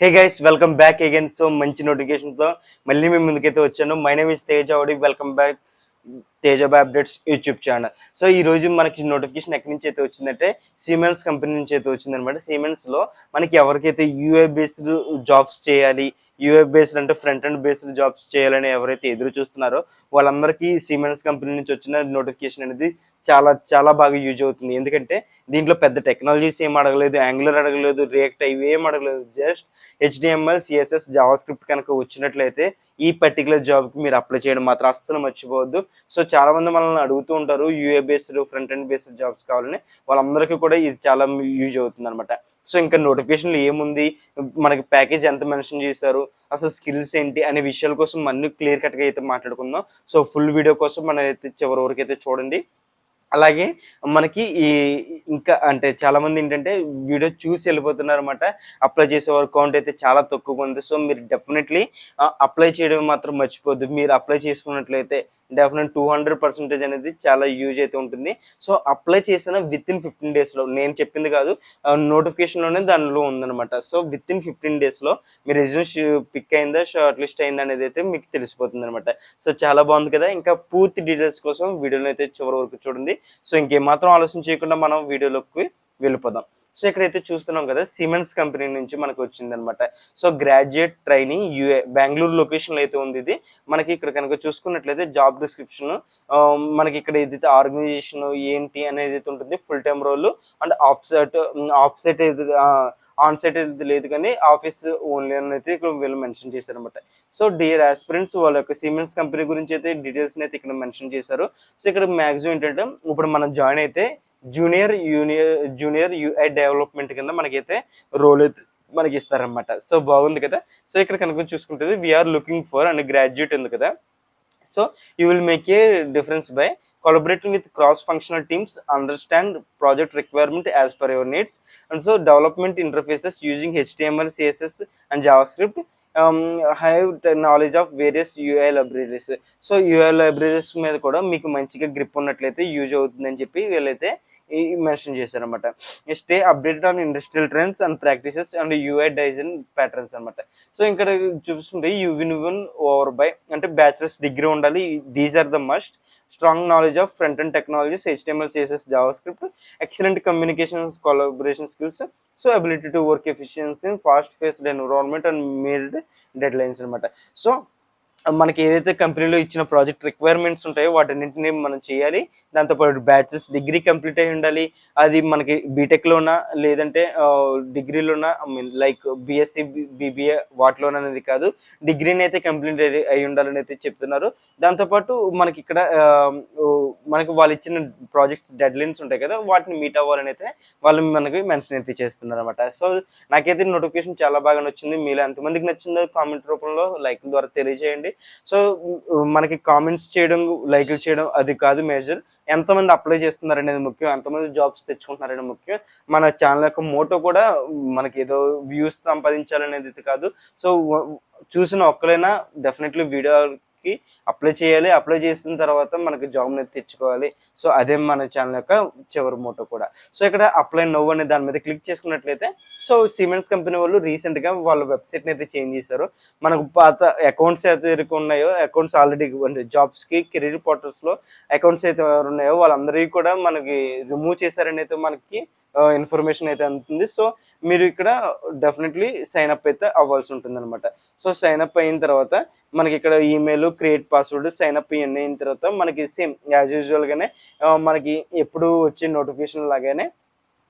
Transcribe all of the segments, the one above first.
Hey guys welcome back again so మంచి నోటిఫికేషన్తో మళ్ళీ మేము ముందుకైతే వచ్చాను. My name is Teja అవుడి welcome back Teja updates YouTube channel so ఈ రోజు మనకి నోటిఫికేషన్ ఎక్కడి నుంచి అయితే వచ్చిందంటే సిమెంట్స్ కంపెనీ నుంచి అయితే వచ్చిందనమాట సిమెంట్స్లో మనకి ఎవరికైతే యూఏ బేస్డ్ జాబ్స్ చేయాలి యూఏ బేస్డ్ అంటే ఫ్రంట్ అండ్ బేస్డ్ జాబ్స్ చేయాలని ఎవరైతే ఎదురు చూస్తున్నారో వాళ్ళందరికీ సిమెన్స్ కంపెనీ నుంచి వచ్చిన నోటిఫికేషన్ అనేది చాలా చాలా బాగా యూజ్ అవుతుంది. ఎందుకంటే దీంట్లో పెద్ద టెక్నాలజీస్ ఏం అడగలేదు యాంగులర్ అడగలేదు రియాక్ట్ అయ్యి ఏం అడగలేదు just HTML CSS JavaScript కనుక వచ్చినట్లయితే ఈ పర్టికులర్ జాబ్కి మీరు అప్లై చేయడం మాత్రం అస్సలు మర్చిపోవద్దు. సో చాలా మంది మనల్ని అడుగుతూ ఉంటారు UI based front end based jobs కావాలని. వాళ్ళందరికీ కూడా ఇది చాలా యూజ్ అవుతుంది అనమాట సో ఇంకా నోటిఫికేషన్లు ఏముంది? మనకి ప్యాకేజ్ ఎంత మెన్షన్ చేశారు? అసలు స్కిల్స్ ఏంటి? అనే విషయాల కోసం అన్ని క్లియర్ కట్గా అయితే మాట్లాడుకుందాం. సో ఫుల్ వీడియో కోసం మనం అయితే చివరి వరకు అయితే చూడండి. అలాగే మనకి ఈ ఇంకా అంటే చాలా మంది ఏంటంటే వీడియో చూసి వెళ్ళిపోతున్నారు అనమాట అప్లై చేసే వారి కౌంట్ అయితే చాలా తక్కువగా ఉంది. సో మీరు డెఫినెట్లీ అప్లై చేయడం మాత్రం మర్చిపోద్దు మీరు అప్లై చేసుకున్నట్లయితే డెఫినెట్ టూ హండ్రెడ్ పర్సెంటేజ్ అనేది చాలా యూజ్ అయితే ఉంటుంది. సో అప్లై చేసిన విత్ ఇన్ ఫిఫ్టీన్ డేస్లో నేను చెప్పింది కాదు నోటిఫికేషన్లోనే దానిలో ఉందన్నమాట. సో విత్ ఇన్ ఫిఫ్టీన్ డేస్లో మీ రెజ్యూమ్ పిక్ అయిందా షార్ట్ లిస్ట్ అయిందా అనేది అయితే మీకు తెలిసిపోతుంది అనమాట సో చాలా బాగుంది కదా. ఇంకా పూర్తి డీటెయిల్స్ కోసం వీడియోని అయితే చివరి వరకు చూడండి. సో ఇంకేమాత్రం ఆలోచన చేయకుండా మనం వీడియోలోకి వెళ్ళిపోదాం. సో ఇక్కడైతే చూస్తున్నాం కదా సిమెంట్స్ కంపెనీ నుంచి మనకు వచ్చిందనమాట so graduate training UI Bengaluru లొకేషన్లో అయితే ఉంది ఇది. మనకి ఇక్కడ కనుక చూసుకున్నట్లయితే జాబ్ డిస్క్రిప్షన్ మనకి ఇక్కడ ఏదైతే ఆర్గనైజేషన్ ఏంటి అనేది అయితే ఉంటుంది full time role and off set off set on అయితే లేదు కానీ ఆఫీస్ ఓన్లీ అని అయితే ఇక్కడ వీళ్ళు మెన్షన్ చేశారనమాట సో డియర్ ఆస్పిరెంట్స్ వాళ్ళ యొక్క సిమెంట్స్ కంపెనీ గురించి అయితే డీటెయిల్స్ అయితే ఇక్కడ మెన్షన్ చేశారు. సో ఇక్కడ మ్యాక్సిమం ఏంటంటే ఇప్పుడు మనం జాయిన్ అయితే junior junior junior UI development కింద మనకైతే రోల్ మనకి ఇస్తారనమాట సో బాగుంది కదా? సో ఇక్కడ కనుక చూసుకుంటుంది we're looking for and graduate ఉంది కదా? So you will make a difference by collaborating with cross functional teams understand project requirement as per your needs and so development interfaces using HTML CSS and JavaScript have knowledge of various UI libraries so UI libraries మీద కూడా మీకు మంచిగా grip ఉన్నట్లయితే use అవుతుందని చెప్పి వీళ్ళైతే mention చేశారు అనమాట stay updated on industrial trends and practices and UI design patterns అనమాట సో ఇక్కడ you win one over by అంటే బ్యాచులర్స్ డిగ్రీ ఉండాలి. These are the must strong knowledge of front end technologies HTML CSS JavaScript excellent communication collaboration skills so ability to work efficiency fast paced environment and meld deadlines అనమాట so మనకి ఏదైతే కంపెనీలో ఇచ్చిన project requirements ఉంటాయో వాటన్నింటినీ మనం చేయాలి. దాంతోపాటు బ్యాచెస్ డిగ్రీ కంప్లీట్ అయి ఉండాలి. అది మనకి బీటెక్లోనా లేదంటే డిగ్రీలోనా I mean like BSc BBA వాటిలోనా అనేది కాదు. డిగ్రీని అయితే కంప్లీట్ అయి ఉండాలని అయితే చెప్తున్నారు. దాంతోపాటు మనకి ఇక్కడ మనకి వాళ్ళు ఇచ్చిన ప్రాజెక్ట్స్ డెడ్ లైన్స్ ఉంటాయి కదా వాటిని మీట్ అవ్వాలని అయితే వాళ్ళు మనకి మెన్షన్ అయితే చేస్తున్నారు అనమాట సో నాకైతే నోటిఫికేషన్ చాలా బాగా నచ్చింది. మీలో ఎంతమందికి నచ్చిందో కామెంట్ రూపంలో లైక్ ద్వారా తెలియజేయండి. సో మనకి కామెంట్స్ చేయడం లైక్లు చేయడం అది కాదు మేజర్ ఎంతమంది అప్లై చేస్తున్నారు అనేది ముఖ్యం. ఎంతమంది జాబ్స్ తెచ్చుకుంటున్నారు అనేది ముఖ్యం. మన ఛానల్ యొక్క మోటో కూడా మనకి ఏదో వ్యూస్ సంపాదించాలనేది ఇది కాదు. సో చూసిన ఒక్కరైనా డెఫినెట్లీ వీడియోకి అప్లై చేయాలి. అప్లై చేసిన తర్వాత మనకి జాబ్ అనేది తెచ్చుకోవాలి. సో అదే మన ఛానల్ యొక్క చివరి మోటో కూడా. సో ఇక్కడ అప్లై నవ్వు అనే దాని మీద క్లిక్ చేసుకున్నట్లయితే సో సిమెంట్స్ కంపెనీ వాళ్ళు రీసెంట్గా వాళ్ళ వెబ్సైట్ని అయితే చేంజ్ చేశారు. మనకు పాత అకౌంట్స్ అయితే ఉన్నాయో అకౌంట్స్ ఆల్రెడీ అంటే జాబ్స్కి కెరీర్ పోర్టల్స్లో అకౌంట్స్ అయితే ఎవరు ఉన్నాయో వాళ్ళందరికీ కూడా మనకి రిమూవ్ చేశారని అయితే మనకి ఇన్ఫర్మేషన్ అయితే అందుతుంది. సో మీరు ఇక్కడ డెఫినెట్లీ సైన్ అప్ అయితే అవ్వాల్సి ఉంటుంది అనమాట సో సైన్ అప్ అయిన తర్వాత మనకి ఇక్కడ email create password sign up ఇవన్నీ అయిన తర్వాత మనకి సేమ్ యాజ్ యూజువల్గానే మనకి ఎప్పుడు వచ్చే నోటిఫికేషన్ లాగానే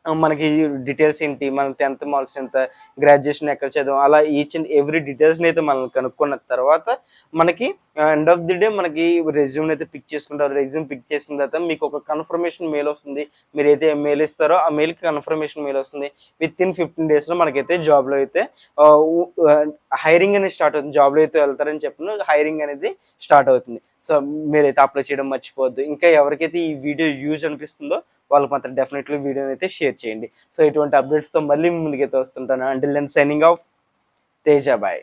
మనకి డీటెయిల్స్ ఏంటి మన టెన్త్ మార్క్స్ ఎంత గ్రాడ్యుయేషన్ ఎక్కడ చదివాం అలా ఈచ్ అండ్ ఎవ్రీ డీటెయిల్స్ని అయితే మనం కనుక్కున్న తర్వాత మనకి ఎండ్ ఆఫ్ ది డే మనకి రెజ్యూమ్ అయితే పిక్ చేసుకుంటారు రెజ్యూమ్ పిక్ చేసిన తర్వాత మీకు ఒక కన్ఫర్మేషన్ మెయిల్ వస్తుంది. మీరు అయితే మెయిల్ ఇస్తారో ఆ మెయిల్కి కన్ఫర్మేషన్ మెయిల్ వస్తుంది. విత్ ఇన్ ఫిఫ్టీన్ డేస్లో మనకైతే జాబ్లో అయితే హైరింగ్ అనేది స్టార్ట్ అవుతుంది. జాబ్లో అయితే వెళ్తారని చెప్పిన. హైరింగ్ అనేది స్టార్ట్ అవుతుంది. సో మీరైతే అప్లై చేయడం మర్చిపోవద్దు. ఇంకా ఎవరికైతే ఈ వీడియో యూజ్ అనిపిస్తుందో వాళ్ళకి మాత్రం డెఫినెట్లీ వీడియోని అయితే షేర్ చేయండి. సో ఇటువంటి అప్డేట్స్తో మళ్ళీ ముందుకైతే వస్తుంటాను. అంటే then signing off Teja bye